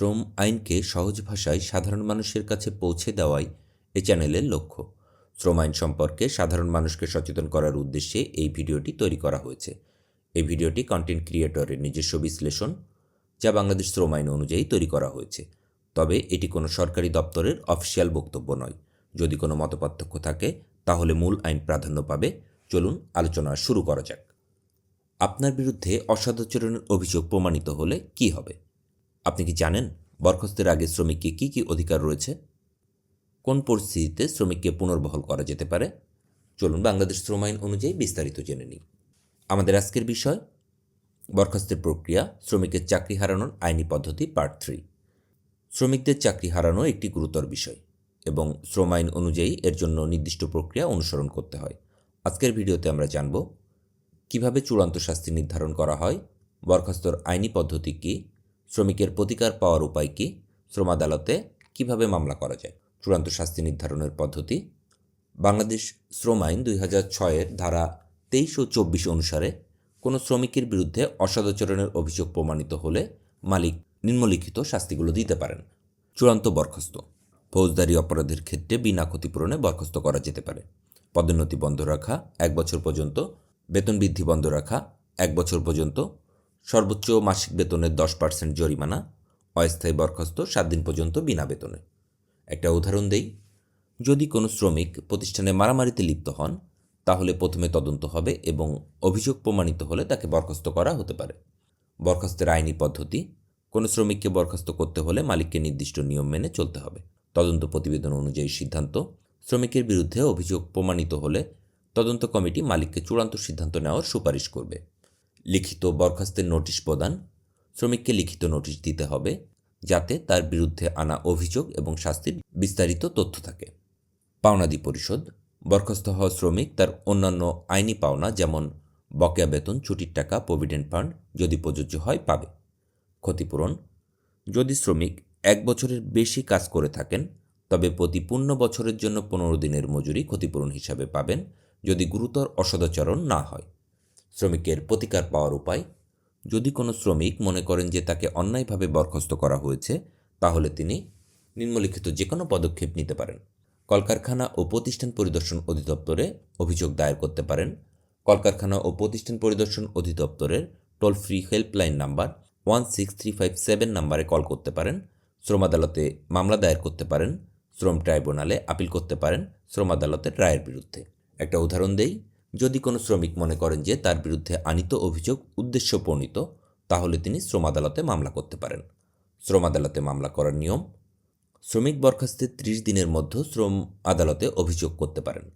শ্রম আইনকে সহজ ভাষায় সাধারণ মানুষের কাছে পৌঁছে দেওয়াই এ চ্যানেলের লক্ষ্য। শ্রম আইন সম্পর্কে সাধারণ মানুষকে সচেতন করার উদ্দেশ্যে এই ভিডিওটি তৈরি করা হয়েছে। এই ভিডিওটি কন্টেন্ট ক্রিয়েটরের নিজস্ব বিশ্লেষণ যা বাংলাদেশ শ্রম আইন অনুযায়ী তৈরি করা হয়েছে। তবে এটি কোনো সরকারি দপ্তরের অফিসিয়াল বক্তব্য নয়। যদি কোনো মতপার্থক্য থাকে, তাহলে মূল আইন প্রাধান্য পাবে। চলুন আলোচনা শুরু করা যাক। আপনার বিরুদ্ধে অসদাচরণের অভিযোগ প্রমাণিত হলে কি হবে? আপনি কি জানেন বরখাস্তের আগে শ্রমিককে কী কী অধিকার রয়েছে? কোন পরিস্থিতিতে শ্রমিককে পুনর্বহল করা যেতে পারে? চলুন বাংলাদেশ শ্রম আইন অনুযায়ী বিস্তারিত জেনে নিই। আমাদের আজকের বিষয়, বরখাস্তের প্রক্রিয়া, শ্রমিকের চাকরি হারানোর আইনি পদ্ধতি পার্ট থ্রি। শ্রমিকদের চাকরি হারানো একটি গুরুতর বিষয় এবং শ্রম আইন অনুযায়ী এর জন্য নির্দিষ্ট প্রক্রিয়া অনুসরণ করতে হয়। আজকের ভিডিওতে আমরা জানব, কীভাবে চূড়ান্ত শাস্তি নির্ধারণ করা হয়, বরখাস্তর আইনি পদ্ধতি কী শ্রমিকের প্রতিকার পাওয়ার উপায় কী? শ্রম আদালতে কীভাবে মামলা করা যায়? চূড়ান্ত শাস্তি নির্ধারণের পদ্ধতি? বাংলাদেশ শ্রম আইন দুই হাজার ছয়ের ধারা তেইশ ও চব্বিশ অনুসারে কোনো শ্রমিকের বিরুদ্ধে অসদাচরণের অভিযোগ প্রমাণিত হলে মালিক নিম্নলিখিত শাস্তিগুলো দিতে পারেন। চূড়ান্ত বরখাস্ত। ফৌজদারি অপরাধের ক্ষেত্রে বিনা ক্ষতিপূরণে বরখাস্ত করা যেতে পারে। পদোন্নতি বন্ধ রাখা এক বছর পর্যন্ত, বেতন বৃদ্ধি বন্ধ রাখা এক বছর পর্যন্ত সর্বোচ্চ মাসিক বেতনের দশ পার্সেন্ট জরিমানা, অস্থায়ী বরখাস্ত সাত দিন পর্যন্ত বিনা বেতনে। একটা উদাহরণ দেই, যদি কোনো শ্রমিক প্রতিষ্ঠানে মারামারিতে লিপ্ত হন, তাহলে প্রথমে তদন্ত হবে এবং অভিযোগ প্রমাণিত হলে তাকে বরখাস্ত করা হতে পারে। বরখাস্তের আইনি পদ্ধতি, কোনো শ্রমিককে বরখাস্ত করতে হলে মালিককে নির্দিষ্ট নিয়ম মেনে চলতে হবে। তদন্ত প্রতিবেদন অনুযায়ী সিদ্ধান্ত, শ্রমিকের বিরুদ্ধে অভিযোগ প্রমাণিত হলে তদন্ত কমিটি মালিককে চূড়ান্ত সিদ্ধান্ত নেওয়ার সুপারিশ করবে। লিখিত বরখাস্তের নোটিশ প্রদান, শ্রমিককে লিখিত নোটিশ দিতে হবে যাতে তার বিরুদ্ধে আনা অভিযোগ এবং শাস্তির বিস্তারিত তথ্য থাকে। পাওনাদি পরিশোধ, বরখাস্ত হওয়া শ্রমিক তার অন্যান্য আইনি পাওনা যেমন বকেয়া বেতন, ছুটির টাকা, প্রভিডেন্ট ফান্ড যদি প্রযোজ্য হয় পাবে। ক্ষতিপূরণ, যদি শ্রমিক এক বছরের বেশি কাজ করে থাকেন, তবে প্রতি পূর্ণ বছরের জন্য পনেরো দিনের মজুরি ক্ষতিপূরণ হিসাবে পাবেন যদি গুরুতর অসদাচরণ না হয়। শ্রমিকের প্রতিকার পাওয়ার উপায়। যদি কোনো শ্রমিক মনে করেন যে তাকে অন্যায়ভাবে বরখাস্ত করা হয়েছে, তাহলে তিনি নিম্নলিখিত যে কোনো পদক্ষেপ নিতে পারেন। কলকারখানা ও প্রতিষ্ঠান পরিদর্শন অধিদপ্তরে অভিযোগ দায়ের করতে পারেন। কলকারখানা ও প্রতিষ্ঠান পরিদর্শন অধিদপ্তরের toll free helpline number one six three five seven নাম্বারে কল করতে পারেন। শ্রম আদালতে মামলা দায়ের করতে পারেন। শ্রম ট্রাইব্যুনালে আপিল করতে পারেন। শ্রম আদালতের রায়ের বিরুদ্ধে। একটা উদাহরণ দেই। যদি কোনো শ্রমিক মনে করেন যে তার বিরুদ্ধে আনিত অভিযোগ উদ্দেশ্যপ্রণীত, তাহলে তিনি শ্রম আদালতে মামলা করতে পারেন। শ্রম আদালতে মামলা করার নিয়ম, শ্রমিক বরখাস্তের ত্রিশ দিনের মধ্যে শ্রম আদালতে অভিযোগ করতে পারেন।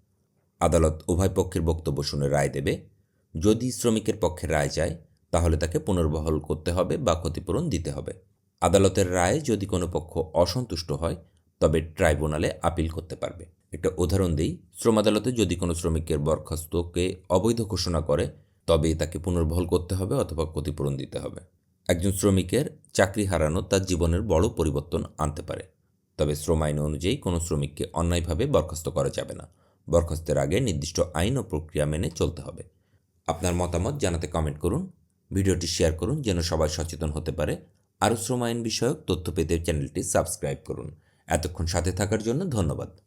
আদালত উভয় পক্ষের বক্তব্য শুনে রায় দেবে। যদি শ্রমিকের পক্ষে রায় যায়, তাহলে তাকে পুনর্বহল করতে হবে বা ক্ষতিপূরণ দিতে হবে। আদালতের রায়ে যদি কোনো পক্ষ অসন্তুষ্ট হয়, তবে ট্রাইব্যুনালে আপিল করতে পারবে। একটা উদাহরণ দিই। শ্রম আদালতে যদি কোনো শ্রমিকের বরখাস্তকে অবৈধ ঘোষণা করে, তবে তাকে পুনর্বহাল করতে হবে অথবা ক্ষতিপূরণ দিতে হবে। একজন শ্রমিকের চাকরি হারানো তার জীবনের বড় পরিবর্তন আনতে পারে। তবে শ্রম আইন অনুযায়ী কোনো শ্রমিককে অন্যায়ভাবে বরখাস্ত করা যাবে না। বরখাস্তের আগে নির্দিষ্ট আইন ও প্রক্রিয়া মেনে চলতে হবে। আপনার মতামত জানাতে কমেন্ট করুন। ভিডিওটি শেয়ার করুন যেন সবাই সচেতন হতে পারে। আরও শ্রম আইন বিষয়ক তথ্য পেতে চ্যানেলটি সাবস্ক্রাইব করুন। এতক্ষণ সাথে থাকার জন্য ধন্যবাদ।